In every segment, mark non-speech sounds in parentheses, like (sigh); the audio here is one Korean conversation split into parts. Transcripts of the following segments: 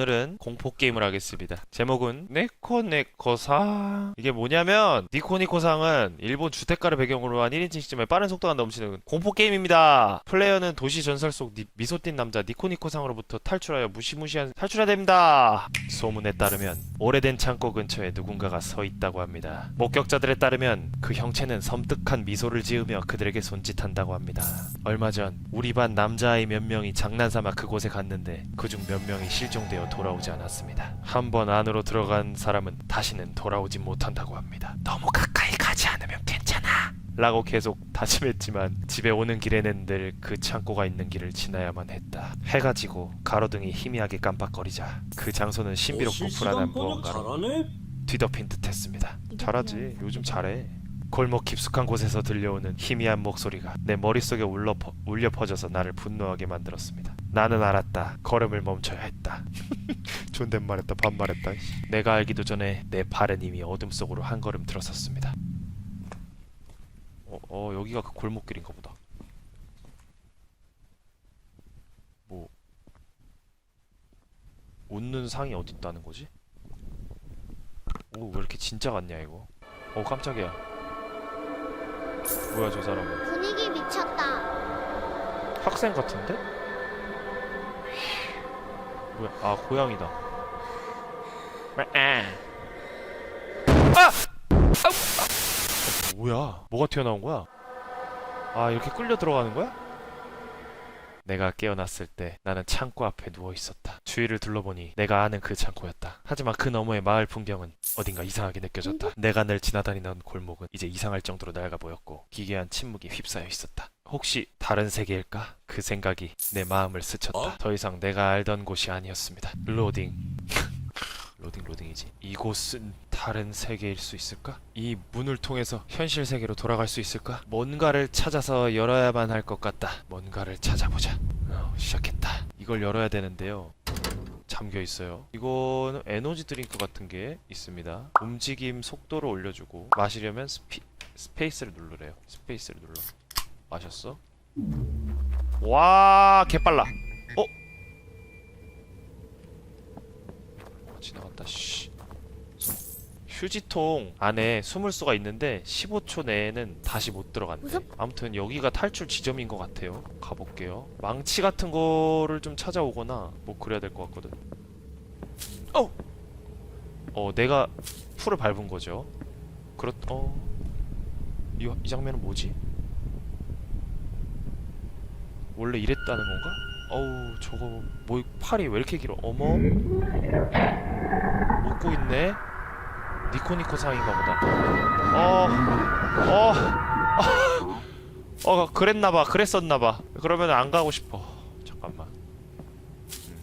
오늘은 공포 게임을 하겠습니다. 제목은 네코네코상 이게 뭐냐면 니코니코상은 일본 주택가를 배경으로 한 1인칭 시점에 빠른 속도가 넘치는 공포 게임입니다. 플레이어는 도시 전설 속 니- 미소 띈 남자 니코니코상으로부터 탈출하여 무시무시한 탈출해야 됩니다. 소문에 따르면 오래된 창고 근처에 누군가가 서 있다고 합니다. 목격자들에 따르면 그 형체는 섬뜩한 미소를 지으며 그들에게 손짓한다고 합니다. 얼마 전 우리 반 남자아이 몇 명이 장난삼아 그곳에 갔는데 그중 몇 명이 실종되 어 돌아오지 않았습니다. 한 번 안으로 들어간 사람은 다시는 돌아오지 못한다고 합니다. 너무 가까이 가지 않으면 괜찮아. 라고 계속 다짐했지만 집에 오는 길에는 늘 그 창고가 있는 길을 지나야만 했다. 해가 지고 가로등이 희미하게 깜빡거리자 그 장소는 신비롭고 불안한 무언가로. 뒤덮인 듯했습니다. 잘하지. 요즘 잘해. 골목 깊숙한 곳에서 들려오는 희미한 목소리가 내 머릿속에 울려, 퍼, 울려 퍼져서 나를 분노하게 만들었습니다. 나는 알았다. 걸음을 멈춰야 했다. (laughs) 존댓말했다. 반말했다. 내가 알기도 전에 내 발은 이미 어둠 속으로 한 걸음 들어섰습니다. 어, 어 여기가 그 골목길인가 보다. 뭐 웃는 상이 어디 있다는 거지? 오, 왜 이렇게 진짜 같냐, 이거? 어, 깜짝이야. 뭐야, 저 사람은? 분위기 미쳤다. 학생 같은데? 뭐야, 아, 고양이다. 아! 아! 뭐야? 뭐가 튀어나온 거야? 아, 이렇게 끌려 들어가는 거야? 내가 깨어났을 때 나는 창고 앞에 누워 있었다. 주위를 둘러보니 내가 아는 그 창고였다. 하지만 그 너머의 마을 풍경은 어딘가 이상하게 느껴졌다. 내가 늘 지나다니던 골목은 이제 이상할 정도로 낡아 보였고 기괴한 침묵이 휩싸여 있었다. 혹시 다른 세계일까? 그 생각이 내 마음을 스쳤다. 어? 더 이상 내가 알던 곳이 아니었습니다. 로딩. (laughs) 로딩 로딩이지. 이곳은 다른 세계일 수 있을까? 이 문을 통해서 현실 세계로 돌아갈 수 있을까? 뭔가를 찾아서 열어야만 할 것 같다. 뭔가를 찾아보자. 어, 시작했다. 이걸 열어야 되는데요. 잠겨 있어요. 이거는 에너지 드링크 같은 게 있습니다. 움직임 속도를 올려주고 마시려면 스피, 스페이스를 누르래요. 스페이스를 눌러. 마셨어? 와, 개빨라. 어? 어, 지나갔다. 씨. 휴지통 안에 숨을 수가 있는데 15초 내에는 다시 못 들어간대. 무섭- 아무튼 여기가 탈출 지점인 것 같아요. 가볼게요. 망치 같은 거를 좀 찾아오거나 뭐 그래야 될 것 같거든. 어, 어 내가 풀을 밟은 거죠. 그렇, 어, 이, 이 장면은 뭐지? 원래 이랬다는 건가? 어우 저거 뭐 팔이 왜 이렇게 길어? 어머 웃고 있네. 니코니코 상인가 보다. 어, 어, 어, 어, 그랬나봐, 그랬었나봐. 그러면 안 가고 싶어. 잠깐만. 음.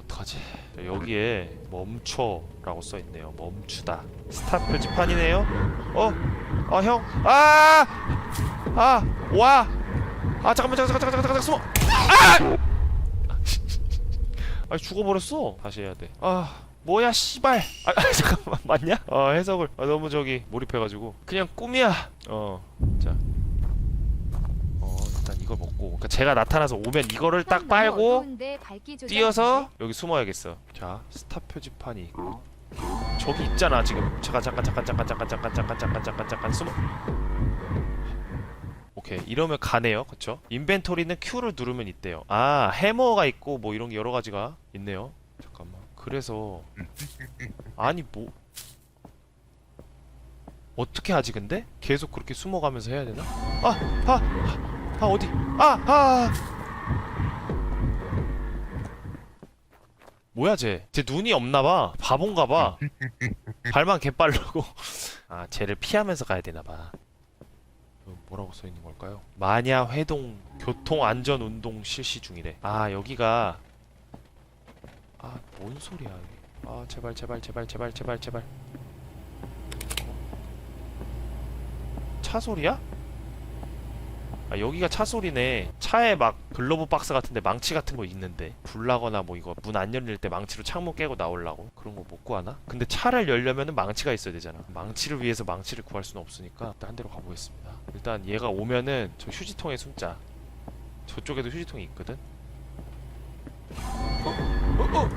어떡하지? 여기에 멈춰 라고 써 있네요. 멈추다. 스탑 표지판이네요. 어, 어, 형, 아, 아, 와, 아, 잠깐만, 잠깐, 잠깐, 잠깐, 잠깐, 잠깐, 숨어. 아! 아, 죽어버렸어. 다시 해야 돼. 아. 뭐야 씨발 아, 아 잠깐만 맞냐? 어 해석을 아, 너무 저기 몰입해가지고 그냥 꿈이야 어자 어 일단 이걸 먹고 그러니까 제가 나타나서 오면 이거를 딱 빨고 뛰어서 여기 숨어야겠어 자 스탑 표지판이 있고 저기 있잖아 지금 잠깐 잠깐 잠깐 잠깐 잠깐 잠깐 잠깐 잠깐 잠깐 잠깐 숨어 오케이. 이러면 가네요. 그쵸? 인벤토리는 Q를 누르면 있대요. 아 해머가 있고 뭐 이런 게 여러 가지가 있네요. 잠깐만. 그래서 (laughs) 아니 뭐 어떻게 하지 근데? 계속 그렇게 숨어가면서 해야 되나? 아 아아 아, 아, 어디? 아아! 아. 뭐야 쟤? 쟤 눈이 없나봐. 바본가봐. (laughs) 발만 개빠르고. 아 쟤를 피하면서 가야 되나봐 뭐라고 써 있는 걸까요? 마냐 회동 교통 안전 운동 실시 중이래 아 여기가 아, 뭔 소리야, 이게. 아, 제발, 제발, 제발, 제발, 제발, 제발. 차 소리야? 아, 여기가 차 소리네. 차에 막 글로브 박스 같은데 망치 같은 거 있는데. 불나거나 뭐 이거 문 안 열릴 때 망치로 창문 깨고 나오려고? 그런 거 못 구하나? 근데 차를 열려면은 망치가 있어야 되잖아. 망치를 위해서 망치를 구할 수는 없으니까 일단 한 대로 가보겠습니다. 일단 얘가 오면은 저 휴지통에 숨자. 저쪽에도 휴지통이 있거든? 어, 어, 어,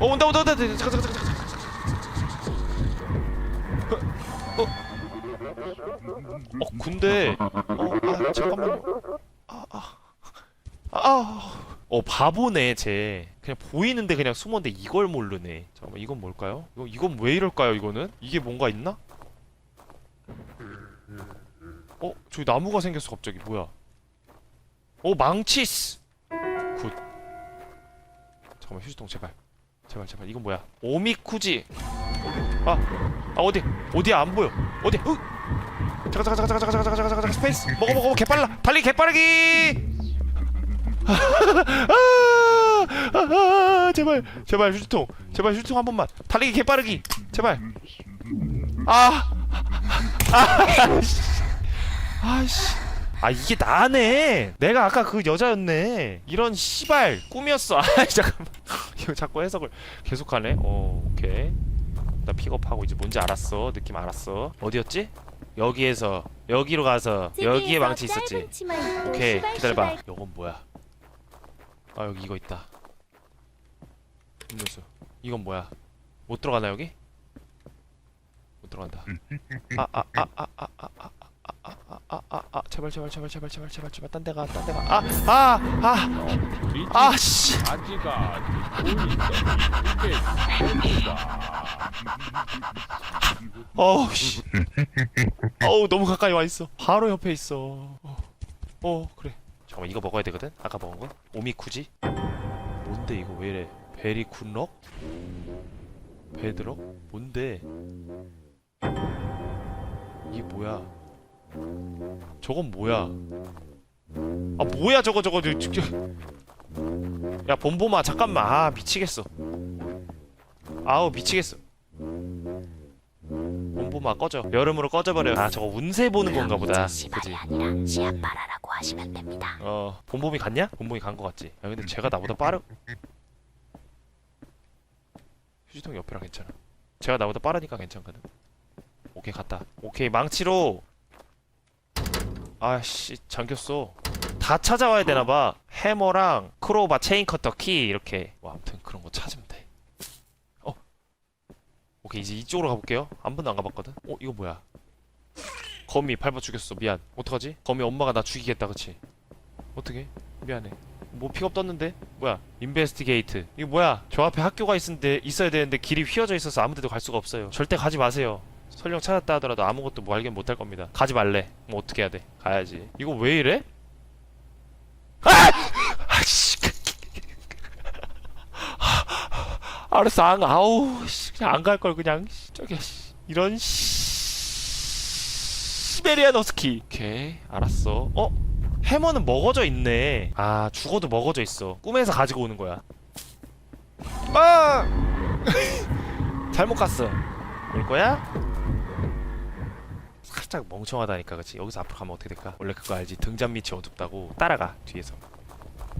어 온다 온다 온다 잠깐 잠깐 잠깐 잠깐 어, 어 근데 어, 아, 잠깐만요. 아, 아, 아, 어 바보네 쟤. 그냥 보이는데 그냥 숨었는데 이걸 모르네. 잠깐만 이건 뭘까요? 이거 이건 왜 이럴까요 이거는? 이게 뭔가 있나? 어 저기 나무가 생겼어 갑자기. 뭐야? 어 망치스! 굿. 잠깐만 휴지통 제발. 제발 제발. 이건 뭐야? 오미쿠지 아, 아 어디? 어디야? 안 보여. 어디? 으! 잠깐 잠깐 잠깐 잠깐 잠깐 잠깐 잠깐 스페이스. 먹어 먹어 개 빨라. 달리 개 빠르기! 아, 아, 아, 제발 제발 휴지통. 제발 휴지통 한 번만. 달리기 개 빠르기. 제발. 아 아씨. 아씨. 아 이게 나네. 내가 아까 그 여자였네. 이런 씨발 꿈이었어. (laughs) 아 잠깐만. 이거 자꾸 해석을 계속하네. 어 오케이 나 픽업하고 이제 뭔지 알았어. 느낌 알았어. 어디였지? 여기에서 여기로 가서 여기에 망치 있었지. 오케이 기다려봐. 요건 뭐야? 아 여기 이거 있다. 음료수 이건 뭐야? 못 들어가나 여기? 못 들어간다. 아 아 아 아 아 아아 아아아아아 제발 제발 제발 제발 제발 제발 제발 딴 데가 딴 데가 아아아아씨 아지가 어우 씨 어우 너무 가까이 와 있어 바로 옆에 있어 어, 어 그래 잠깐만 이거 먹어야 되거든 아까 먹은 거 오미쿠지 뭔데 이거 왜 이래 베리 굿럭 베드럭 뭔데 이게 뭐야 저건 뭐야? 아 뭐야 저거 저거. 저. 야 봄봄아 잠깐만. 아 미치겠어. 아우 미치겠어. 봄봄아 꺼져. 여름으로 꺼져버려. 아 저거 운세 보는 건가 보다. 그지? 아니라 시아빠라라고 하시면 됩니다. 어 봄봄이 갔냐? 봄봄이 간거 같지. 야 근데 제가 나보다 빠르 휴지통 옆이라 괜찮아. 제가 나보다 빠르니까 괜찮거든. 오케이 갔다. 오케이 망치로 아씨 잠겼어. 다 찾아와야 되나봐. 해머랑 크로바 체인 커터 키 이렇게. 뭐 아무튼 그런 거 찾으면 돼. 어? 오케이 이제 이쪽으로 가볼게요. 한 번도 안 가봤거든. 어 이거 뭐야? 거미 밟아 죽였어. 미안. 어떡하지? 거미 엄마가 나 죽이겠다 그치? 어떻게? 미안해. 뭐 픽업 떴는데? 뭐야? 인베스티게이트. 이거 뭐야? 저 앞에 학교가 있는데 있어야 되는데 길이 휘어져 있어서 아무 데도 갈 수가 없어요. 절대 가지 마세요 설령 찾았다 하더라도 아무것도 뭐 발견 못할 겁니다. 가지 말래. 뭐 어떻게 해야 돼? 가야지. 이거 왜 이래? 아! 아씨. (laughs) 알았어 안 아우 씨, 그냥 안 갈 걸 그냥. 씨, 저기 씨, 이런 씨. 시베리안 허스키. 오케이. 알았어. 어? 해머는 먹어져 있네. 아 죽어도 먹어져 있어. 꿈에서 가지고 오는 거야. 아 (laughs) 잘못 갔어. 올 거야? 살짝 멍청하다니까 그치 여기서 앞으로 가면 어떻게 될까 원래 그거 알지 등잔 밑이 어둡다고 따라가 뒤에서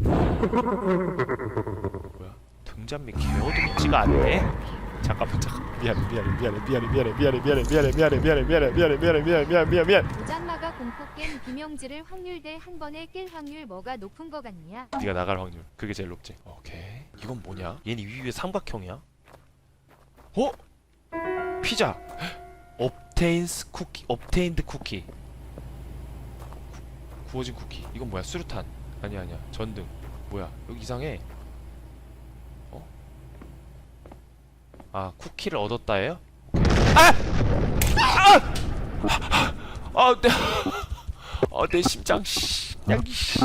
뭐야 등잔 밑 개어둡지가 않네 잠깐만 잠깐 미안해 미안해 미안해 미안해 미안해 미안해 미안해 미안해 미안해 미안해 미안해 미안해 미안해 미안해 미안 미안 미안 도장마가 공포 게임 비명지를 확률 대 한 번에 낄 확률 뭐가 높은 거 같냐? 네가 나갈 확률 그게 제일 높지 오케이 이건 뭐냐 얘는 위에 삼각형이야 어 피자 업 테인스 쿠키 업테인드 쿠키 구, 구워진 쿠키 이건 뭐야 수류탄 아니야 아니야 전등 뭐야 여기 이상해 어? 아 쿠키를 얻었다예요? 아! 아! 아! 내, 아, 내 심장 씨. 그냥 씨.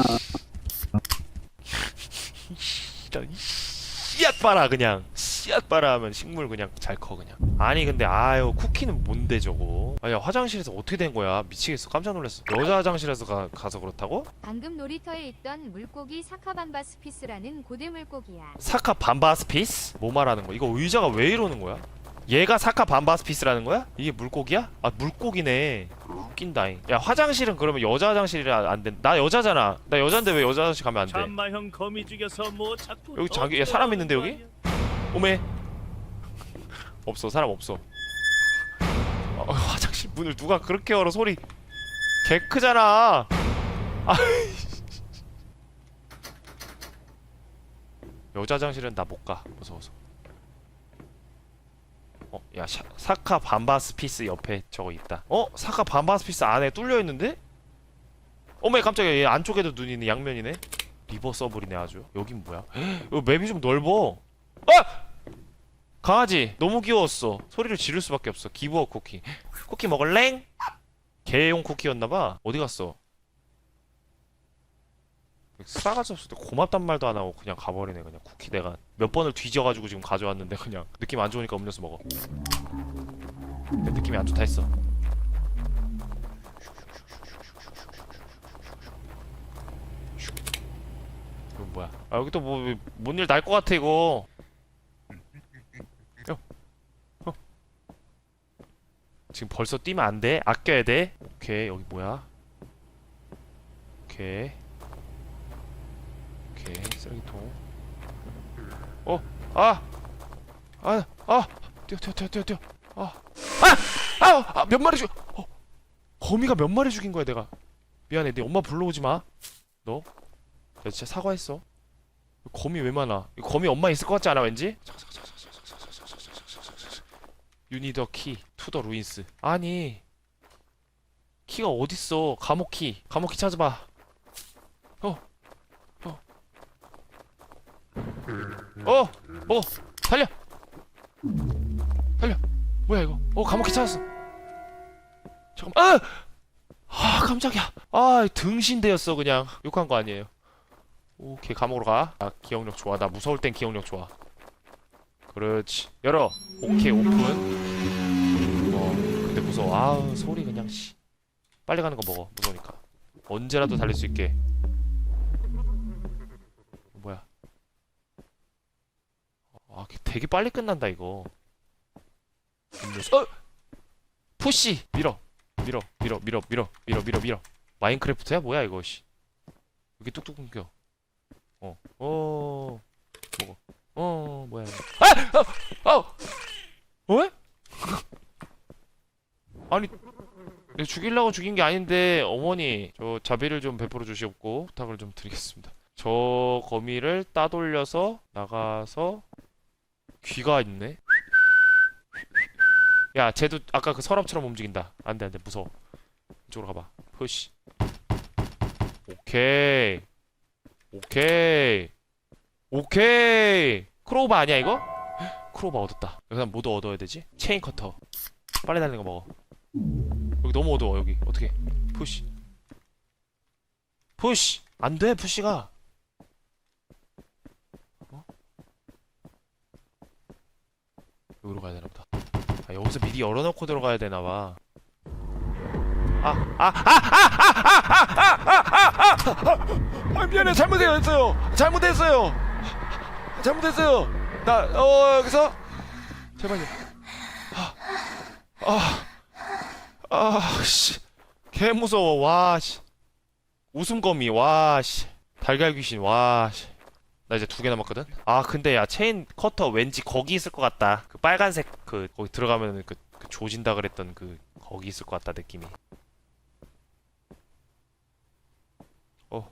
씨앗 봐라 그냥 씨앗 봐라 하면 식물 그냥 잘 커 그냥 아니 근데 아유 쿠키는 뭔데 저거 아야 화장실에서 어떻게 된 거야 미치겠어 깜짝 놀랐어 여자 화장실에서 가, 가서 그렇다고? 방금 놀이터에 있던 물고기 사카반바스피스라는 고대 물고기야. 사카 반바스피스? 뭐 말하는 거야 이거 의자가 왜 이러는 거야? 얘가 사카 반바스피스라는 거야? 이게 물고기야? 아 물고기네 웃긴다잉 야 화장실은 그러면 여자 화장실이라 안된나 여자잖아 나 여잔데 왜 여자 화장실 가면 안돼 참마형 거미 죽여서 뭐 자꾸 여기 자기- 야, 사람 있는데, 여기? 오메 없어 사람 없어 어, 화장실 문을 누가 그렇게 열어 소리 개 크잖아 아 여자 화장실은 나 못 가. 무서워서. 어, 야 샤, 사카 반바스 피스 옆에 저거 있다. 어, 사카 반바스 피스 안에 뚫려 있는데? 어머 깜짝이야. 얘 안쪽에도 눈이네. 양면이네. 리버 서블이네 아주. 여긴 뭐야? 헉, 여기 맵이 좀 넓어. 아! 강아지 너무 귀여웠어. 소리를 지를 수밖에 없어. 기부어 쿠키. 쿠키 먹을랭? 개용 쿠키였나봐. 어디 갔어? 싸가지 없을 때 고맙단 말도 안 하고 그냥 가버리네 그냥 쿠키 내가 몇 번을 뒤져가지고 지금 가져왔는데 그냥 느낌 안 좋으니까 음료수 먹어 내 느낌이 안 좋다 했어 이건 뭐야 아 여기 또 뭐 뭔 일 날 것 같아 이거 야, 어. 지금 벌써 뛰면 안 돼? 아껴야 돼? 오케이 여기 뭐야 오케이 오케이 쓰레기통 어! 아! 아! 아! 뛰어 뛰어 뛰어 뛰어 뛰어 아! 아! 아! 아! 몇 마리 죽 어! 거미가 몇 마리 죽인 거야 내가 미안해 네 엄마 불러오지 마 너? 나 진짜 사과했어 거미 왜 많아 거미 엄마 있을 것 같지 않아 왠지? 유니더 키 투더 루인스. 아니 키가 어딨어? 감옥 키 감옥 키 찾아봐. 어! 어! 달려! 달려! 뭐야 이거? 어 감옥기 찾았어. 잠깐만. 아! 아 깜짝이야. 아 등신대였어 그냥. 욕한 거 아니에요. 오케이 감옥으로 가. 아, 기억력 좋아. 나 무서울 땐 기억력 좋아. 그렇지. 열어. 오케이 오픈. 어 무서워 아우 소리 그냥 씨 빨리 가는 거 먹어 무서우니까 언제라도 달릴 수 있게 뭐야 아, 되게 빨리 끝난다 이거. 어! 푸시 밀어, 밀어, 밀어, 밀어, 밀어, 밀어, 밀어, 밀어. 마인크래프트야 뭐야 이거 씨. 여기 뚝뚝 끊겨. 어, 어, 뭐고? 어, 뭐야? 이거. 아, 어, 어, 왜? 아니, 내가 죽이려고 죽인 게 아닌데 어머니 저 자비를 좀 베풀어 주시옵고 부탁을 좀 드리겠습니다. 저 거미를 따돌려서 나가서 귀가 있네. 야, 쟤도 아까 그 서랍처럼 움직인다. 안돼 안돼 무서워. 이쪽으로 가봐. 푸시. 오케이. 오케이. 오케이. 크로우바 아니야 이거? 헉, 크로우바 얻었다. 여기서 뭐도 얻어야 되지? 체인 커터. 빨리 달리는 거 먹어. 여기 너무 어두워 여기. 어떻게? 푸시. 푸시. 안돼 푸시가. 여기로 가야 되나 보다. 아, 여기서 미리 열어놓고 들어가야 되나 봐. 아, 아, 아, 아, 아, 미안해, 잘못했어요. 잘못했어요. 잘못했어요. 나, 어, 여기서 제발요. 아, 아, 아, 씨, 개 무서워. 와, 씨, 웃음거미. 와, 씨, 달걀 귀신. 와, 씨. 나 이제 두 개 남았거든. 아 근데 야 체인 커터 왠지 거기 있을 것 같다. 그 빨간색 그 거기 들어가면 그, 그 조진다 그랬던 그 거기 있을 것 같다 느낌이. 어,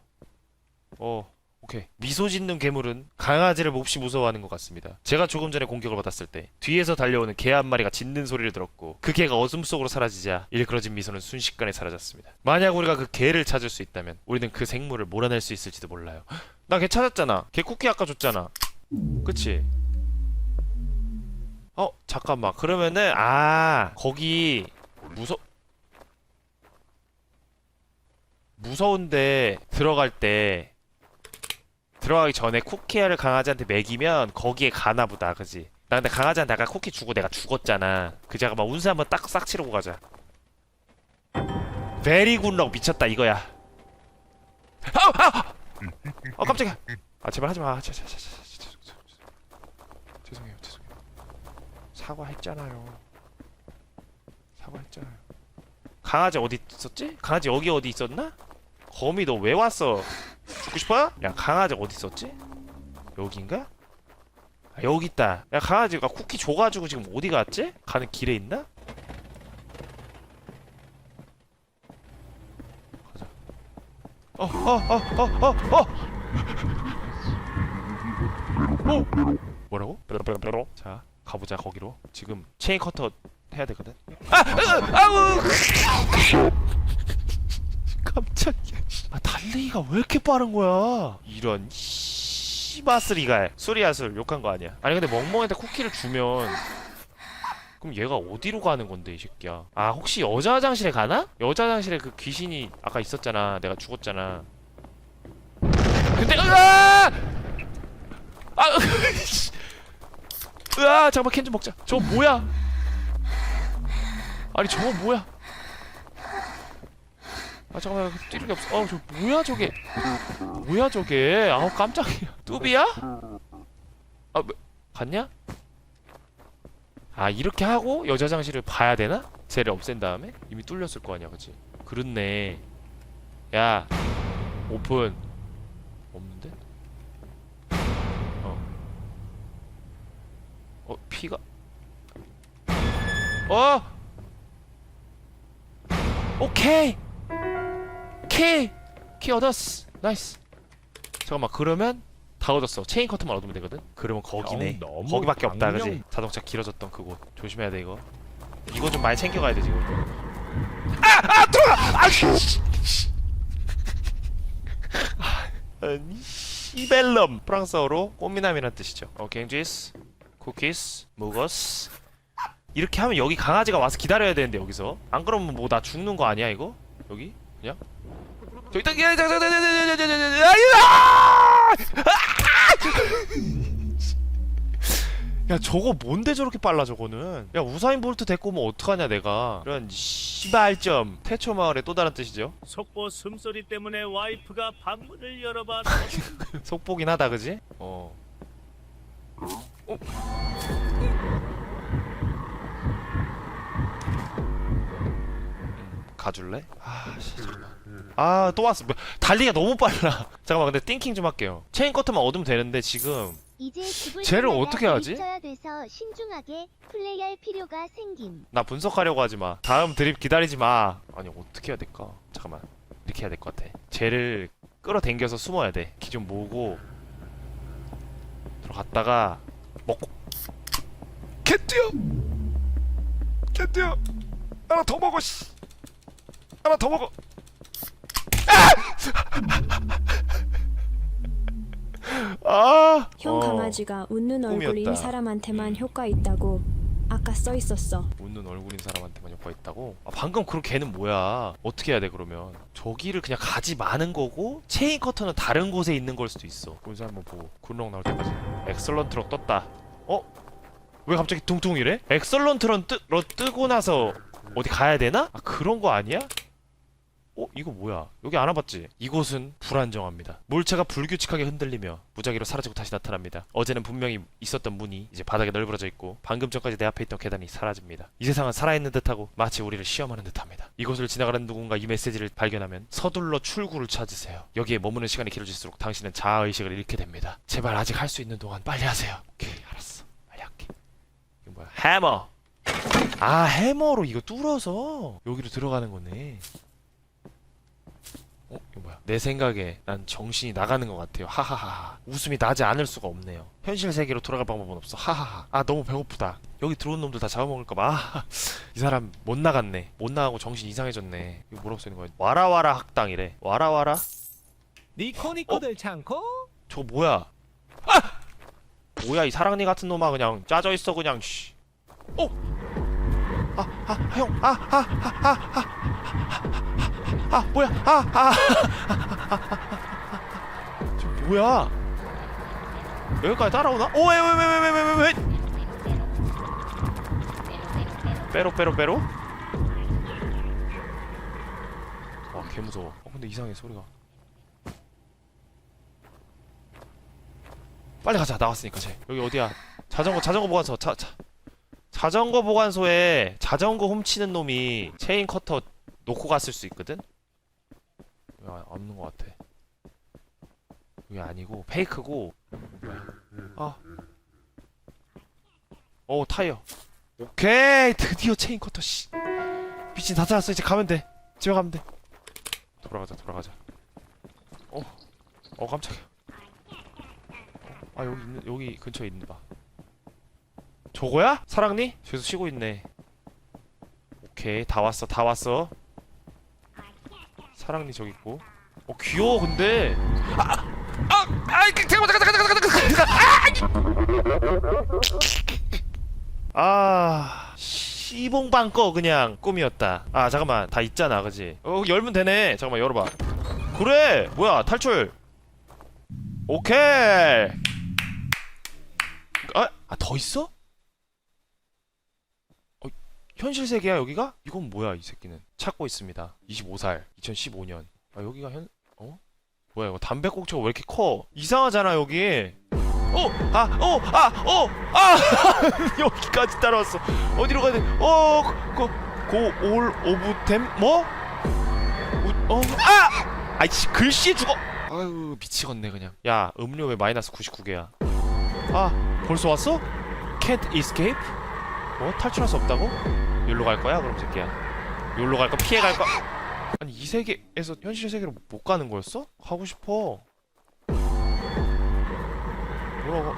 어, 오케이. 미소 짓는 괴물은 강아지를 몹시 무서워하는 것 같습니다. 제가 조금 전에 공격을 받았을 때 뒤에서 달려오는 개 한 마리가 짖는 소리를 들었고 그 개가 어둠 속으로 사라지자 일그러진 미소는 순식간에 사라졌습니다. 만약 우리가 그 개를 찾을 수 있다면 우리는 그 생물을 몰아낼 수 있을지도 몰라요. (laughs) 나 걔 찾았잖아. 걔 쿠키 아까 줬잖아. 그치? 어, 잠깐만. 그러면은, 아, 거기, 무서, 무서운데, 들어갈 때, 들어가기 전에 쿠키를 강아지한테 먹이면, 거기에 가나 보다. 그지? 나 근데 강아지한테 아까 쿠키 주고 내가 죽었잖아. 그 잠깐만, 운세 한번 딱 싹 치르고 가자. 베리 굿럭 미쳤다, 이거야. 아우! 아우! 어 깜짝이야. 아 제발 하지 마. 자, 자, 자, 자, 자, 자, 자, 자. 죄송해요, 죄송해요. 사과했잖아요. 사과했잖아요. 강아지 어디 있었지? 강아지 여기 어디 있었나? 거미 너 왜 왔어? 죽고 싶어? 야 강아지 어디 있었지? 여기인가? 아, 여기 있다. 야 강아지가 쿠키 줘가지고 지금 어디 갔지? 가는 길에 있나? 가자. 어, 어, 어, 어, 어, 어. 어? 뭐라고? 자 가보자 거기로 지금 체인 커터 해야 되거든 아! 으, 아우! 깜짝이야 아 달리기가 왜 이렇게 빠른 거야? 이런 씨바스리갈 술이야 술 욕한 거 아니야? 아니 근데 멍멍한테 쿠키를 주면 그럼 얘가 어디로 가는 건데 이 새끼야? 아 혹시 여자 화장실에 가나? 여자 화장실에 그 귀신이 아까 있었잖아. 내가 죽었잖아. 근데 으아! 아 으아! 잠깐만 캔 좀 먹자. 저거 뭐야? 아니 저거 뭐야 아 잠깐만 찌르기 없어 어저 뭐야 저게 뭐야 저게 아우 깜짝이야 (laughs) 뚜비야? 아 뭐, 갔냐? 아 이렇게 하고 여자 장실을 봐야 되나? 쟤를 없앤 다음에? 이미 뚫렸을 거 아니야 그치? 그렇네 야 오픈 없는데? 어. 어 피가 어! 오케이! 키! 키 얻었어 나이스 잠깐만 그러면 다 얻었어 체인 커트만 얻으면 되거든 그러면 거기네 너무 거기밖에 없다 강령. 그지 자동차 길어졌던 그곳 조심해야 돼 이거 이거 좀 많이 챙겨가야 돼 지금 아! 아! 들어가! 아! 씨! 아니 시벨럼 프랑스어로 꽃미남이란 뜻이죠 어 갱지스 쿠키스 무거스 이렇게 하면 여기 강아지가 와서 기다려야 되는데 여기서 안 그러면 뭐 나 죽는 거 아니야 이거? 여기? 그냥? 저기 딱 야, 저, 저, 저, 저, 저, 저, 저, 저, 저, 저, 아이야! 야 저거 뭔데 저렇게 빨라 저거는 야 우사인 볼트 데리고 오면 어떡하냐 내가 이런 시발점 태초 마을의 또 다른 뜻이죠 속보 숨소리 때문에 와이프가 방문을 열어봐. 속보긴 하다 그지? 어. 어? 가줄래? 아, 씨, 잠깐만. 아, 또 왔어. 뭐, 달리기가 너무 빨라. (laughs) 잠깐만, 근데 띵킹 좀 할게요. 체인 커트만 얻으면 되는데 지금 이제 쟤를 어떻게 하지? 부딪혀야 돼서 신중하게 플레이할 필요가 생김. 나 분석하려고 하지 마. 다음 드립 기다리지 마. 아니, 어떻게 해야 될까? 잠깐만. 이렇게 해야 될 것 같아. 쟤를 끌어당겨서 숨어야 돼. 기 좀 모으고 들어갔다가 먹고 캣뛰어 캣뛰어 하나 더 먹어 씨 하나 더 먹어 아! 형 어, 강아지가 웃는 얼굴인 꿈이었다. 사람한테만 효과 있다고 아까 써 있었어. 웃는 얼굴인 사람한테만 효과 있다고? 아, 방금 그런 걔는 뭐야? 어떻게 해야 돼 그러면? 저기를 그냥 가지 마는 거고 체인 커터는 다른 곳에 있는 걸 수도 있어. 본사 한번 보고 굿럭 나올 때까지. 엑설런트럭 떴다. 어? 왜 갑자기 퉁퉁이래? 엑설런트런 뜨, 러 뜨고 나서 어디 가야 되나? 아 그런 거 아니야? 어? 이거 뭐야? 여기 안 와봤지? 이곳은 불안정합니다. 물체가 불규칙하게 흔들리며 무작위로 사라지고 다시 나타납니다. 어제는 분명히 있었던 문이 이제 바닥에 널브러져 있고 방금 전까지 내 앞에 있던 계단이 사라집니다. 이 세상은 살아있는 듯하고 마치 우리를 시험하는 듯합니다. 이곳을 지나가는 누군가 이 메시지를 발견하면 서둘러 출구를 찾으세요. 여기에 머무는 시간이 길어질수록 당신은 자아의식을 잃게 됩니다. 제발 아직 할 수 있는 동안 빨리 하세요. 오케이 알았어. 빨리 할게. 이거 뭐야? 해머. 아 해머로 이거 뚫어서 여기로 들어가는 거네. 내 생각에 난 정신이 나가는 것 같아요. 하하하. 웃음이 나지 않을 수가 없네요. 현실 세계로 돌아갈 방법은 없어. 하하하. 아 너무 배고프다. 여기 들어온 놈들 다 잡아먹을까봐. 아, 이 사람 못 나갔네. 못 나가고 정신 이상해졌네. 이거 뭐라고 써있는 거야? 와라와라 학당이래. 와라와라? 니코니코들 참고 저거 뭐야? 아! 뭐야 이 사랑니 같은 놈아 그냥 짜져 있어 그냥 씨. 어? 아, 아, 형, 아, 아, 아, 아, 아, 아, 아, 아 뭐야? 아아. 아, 아, 아, 저 뭐야? 여기까지 따라오나? 오, 왜, 왜, 왜, 왜, 왜, 왜, 왜, 빼로 빼로 빼로? 아, 와 개무서워. 어, 근데 이상해 소리가. 빨리 가자. 나왔으니까 쟤. 여기 어디야? 자전거 자전거 보관소. 자, 자. 자전거 보관소에 자전거 훔치는 놈이 체인 커터 놓고 갔을 수 있거든 아- 없는 것 같아 여기 아니고 페이크고 아. 어 타이어 오케이 드디어 체인 커터 씨 미친 다 찾았어 이제 가면 돼 집에 가면 돼 돌아가자 돌아가자 어, 어 깜짝이야 아 여기 있는 여기 근처에 있는 봐. 저거야? 사랑니? 저기서 쉬고 있네. 오케이 다 왔어 다 왔어. 사랑니 저기 있고. 어 귀여워 근데. 아, 아, 아, 잠깐만 잠깐 잠깐 잠깐 잠깐 잠깐. 아, 시봉방 꺼 그냥 꿈이었다. 아 잠깐만 다 있잖아 그지? 어 열면 되네. 잠깐만 열어봐. 그래 뭐야 탈출. 오케이. 아, 아, 더 있어? 어, 현실 세계야 여기가? 이건 뭐야 이 새끼는? 찾고 있습니다. 25살, 2015년. 아 여기가 현, 어? 뭐야 이거 담배꽁초가 왜 이렇게 커? 이상하잖아 여기. 어, 아, 어, 아, 어, 아, (laughs) 여기까지 따라왔어. 어디로 가야 돼? 어, 고, 고, 올, 오브템, 뭐? 우, 어, 아, 아이씨 글씨 죽어. 아유 미치겠네 그냥. 야 음료 왜 마이너스 99개야? 아 벌써 왔어? Can't escape? 뭐 탈출할 수 없다고? 여기로 갈 거야 그럼 새끼야 여기로 갈거 피해 갈 거? 아니 이 세계에서 현실 세계로 못 가는 거였어? 가고 싶어. 뭐라고?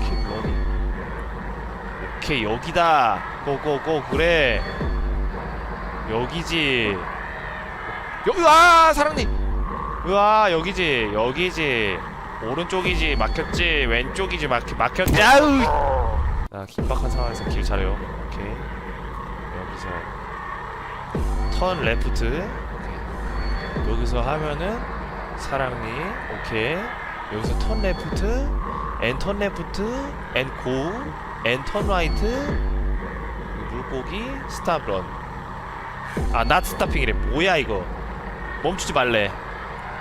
Keep running 오케이 여기다. 고고고 그래. 여기지. 여기 와 사랑니! 으아 여기지 여기지. 오른쪽이지 막혔지. 왼쪽이지 막 막혔지. 아우 자 긴박한 상황에서 길 잘해요. 오케이 턴 레프트. 여기서 하면은 사랑니 오케이. 여기서 턴 레프트 앤턴 레프트 앤고앤턴 라이트. 물고기 스탑 런. 아낫 스타핑이래. 뭐야 이거? 멈추지 말래.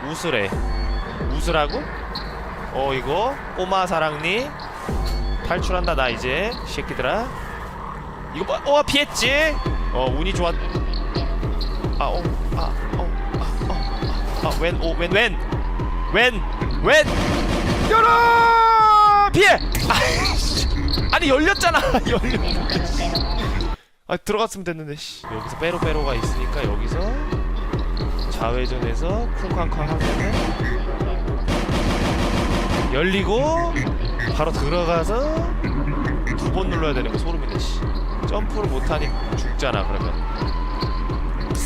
웃으래. 웃으라고? 어 이거? 꼬마 사랑니? 탈출한다 나 이제. 새끼들아. 이거 뭐, 어 피했지? 어 운이 좋았 어, 아어아어아웬오웬웬웬웬 열어 피해 아이씨. 아니 열렸잖아 (laughs) 열렸 아 들어갔으면 됐는데 씨. 여기서 빼로 빼로가 있으니까 여기서 좌회전해서 쿵쾅쾅 하면은 열리고 바로 들어가서 두 번 눌러야 되는 거 소름이네 씨. 점프를 못하니 죽잖아 그러면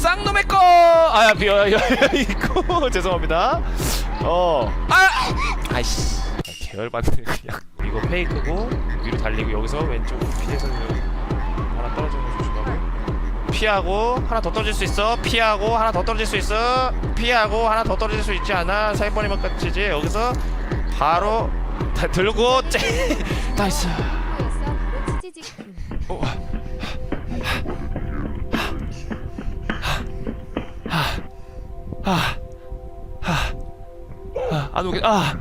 쌍놈의 거! 아야 비어 이거. (laughs) 죄송합니다. 어 아! 아이씨. 계열받네 그냥 이거 페이크고 위로 달리고 여기서 왼쪽으로 피해서 하나 떨어지는 거 조심하고. 피하고 하나 더 떨어질 수 있어. 피하고 하나 더 떨어질 수 있어. 피하고 하나 더 떨어질 수 있지 않아. 세 번이면 끝이지. 여기서 바로 다 들고 째 (laughs) 나이스 어. 아, 아, 아, 안 오게, 아,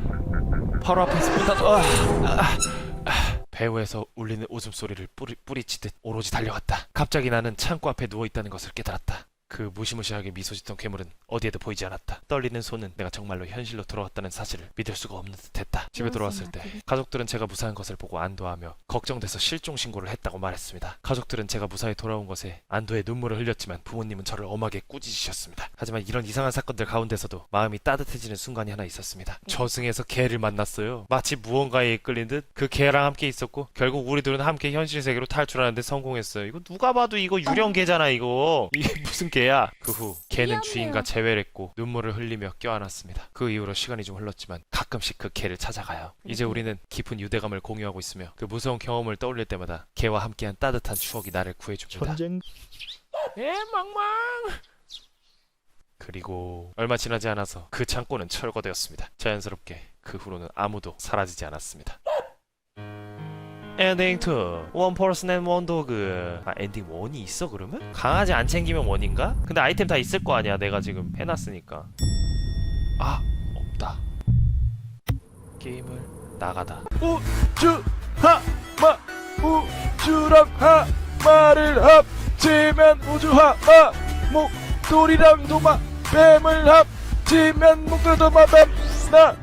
바로 앞에서 문 닫아, 아, 아, 아. 배우에서 울리는 웃음소리를 뿌리, 뿌리치듯 오로지 달려갔다. 갑자기 나는 창고 앞에 누워있다는 것을 깨달았다. 그 무시무시하게 미소 짓던 괴물은 어디에도 보이지 않았다. 떨리는 손은 내가 정말로 현실로 돌아왔다는 사실을 믿을 수가 없는 듯했다. 집에 돌아왔을 때 가족들은 제가 무사한 것을 보고 안도하며 걱정돼서 실종 신고를 했다고 말했습니다. 가족들은 제가 무사히 돌아온 것에 안도의 눈물을 흘렸지만 부모님은 저를 엄하게 꾸짖으셨습니다. 하지만 이런 이상한 사건들 가운데서도 마음이 따뜻해지는 순간이 하나 있었습니다. 저승에서 개를 만났어요. 마치 무언가에 이끌린 듯 그 개랑 함께 있었고 결국 우리 둘은 함께 현실 세계로 탈출하는데 성공했어요. 이거 누가 봐도 이거 유령 개잖아 이거. (laughs) 이게 무슨 개야? 그 후 개는 주인과 재회를 했고 눈물을 흘리며 껴안았습니다. 그 이후로 시간이 좀 흘렀지만 가끔씩 그 개를 찾아가요. 이제 우리는 깊은 유대감을 공유하고 있으며 그 무서운 경험을 떠올릴 때마다 개와 함께한 따뜻한 추억이 나를 구해줍니다. 전쟁 에 망망. 그리고 얼마 지나지 않아서 그 창고는 철거되었습니다. 자연스럽게 그 후로는 아무도 사라지지 않았습니다. 엔딩 2 원 퍼슨 앤 원도그. 아 엔딩 1이 있어 그러면? 강아지 안 챙기면 원인가? 근데 아이템 다 있을 거 아니야 내가 지금 해놨으니까. 아 없다. 게임을 나가다. 우주 하마 우주랑 하마를 합치면 우주 하마 목돌이랑 도마 뱀을 합치면 목돌 도마 뱀나